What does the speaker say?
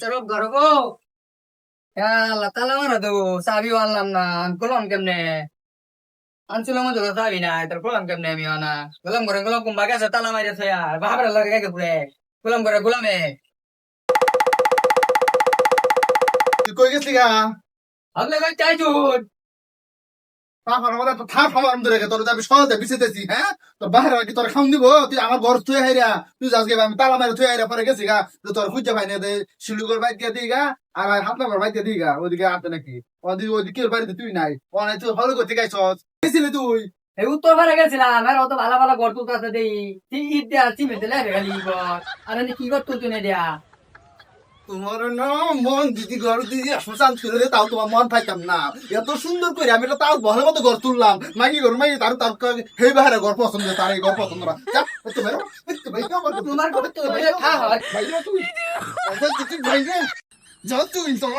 চরক ঘর গো। আল্লাহ তালা মারা দেবো চাবি আনলাম না। গোলাম কেমনে? আনছিলাম তো চাবি নাই তোর গোলাম কেমনে আমি না গোলাম করে গোলাম কুম্বা গেছে তালা মারিয়া থয়া বাবার লাগে গাকে পুরে গোলাম করে গোলামে। কই গেছিলি গা? আপনি কই চাই তারপর আমাদের তো থাপ আমার ধরে তোর আমি সহজে, বিছেতেছি হ্যাঁ? বাইরে কি তোর খাম দিব? তুই আমার ঘর থুয়ে হাইরা তুই যাস গে আমি তালা মারে থুয়ে হাইরা গা। তো তোর খুঁজে পাই না শিলুগর বাইক দিয়ে দিই গা, আর হাতনা ঘর বাইক দিয়ে দিই গা, ওদিকে আছে নাকি? ওদিকে ওদিকে বাড়িতে তুই নাই। অনেক তুই হল করতে গাইছস গেছিলি তুই? এই উত্তর পারে গেছিলাম, আর অত ভালো ভালো ঘর তুলতে দেই। ঈদ দেয়া, চিমে দিলে খালি আর কি ঘর তুলতে নে দেয়া তোমার না মন দিদি ঘর দিদি শ্মশান ছিল তাও তোমার মন পাইতাম না। এত সুন্দর করে আমি তাও ভালো মতো ঘর তুললাম। মাগি ঘর মাগি তার তার হে বাহারে ঘর পছন্দ তার এই ঘর পছন্দ না। তোমার ঘর তো ভাই তুই। ভাই যা তুই তোমার